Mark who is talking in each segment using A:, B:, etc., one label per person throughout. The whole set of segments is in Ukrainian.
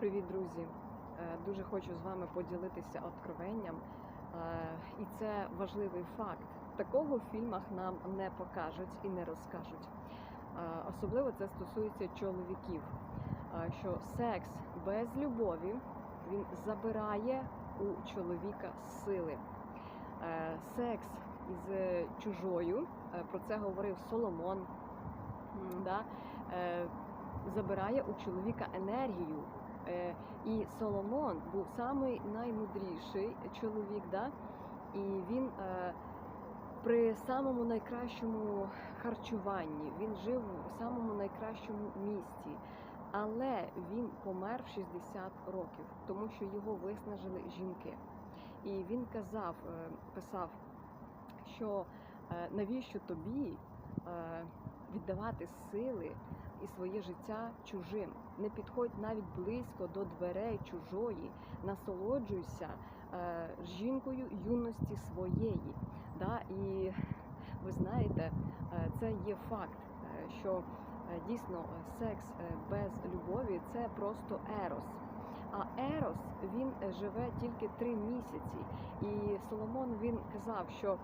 A: Привіт, друзі! Е, Дуже хочу з вами поділитися откровенням. Е, І це важливий факт. Такого в фільмах нам не покажуть і не розкажуть. Е, Особливо це стосується чоловіків. Що секс без любові він забирає у чоловіка сили. Секс із чужою, про це говорив Соломон. Да? Забирає у чоловіка енергію, І Соломон був самий наймудріший чоловік, да? і він е, при самому найкращому харчуванні, він жив у самому найкращому місті, але він помер в 60 років, тому що його виснажили жінки. І він казав, е, писав, що е, навіщо тобі е, віддавати сили і своє життя чужим. Не підходь навіть близько до дверей чужої, насолоджуйся е, жінкою юності своєї. Да? І ви знаєте, е, це є факт, е, що е, дійсно секс без любові це просто ерос. А Ерос він живе тільки три місяці. І Соломон він казав, що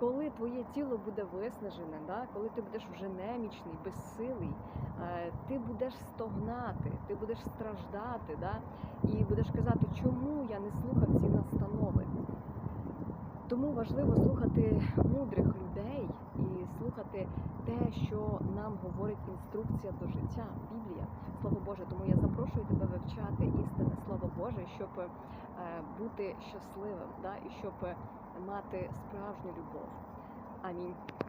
A: коли твоє тіло буде виснажене, да, коли ти будеш вже немічний, безсилий, е, ти будеш стогнати, ти будеш страждати, да, і будеш казати, чому я не слухав ці настанови. Тому важливо слухати мудрих людей і слухати те, що нам говорить інструкція до життя, Біблія, Слово Боже. Тому я запрошую тебе вивчати істинне Слово Боже, щоб бути щасливим, да, і щоб е, мати справжню любов. Амінь.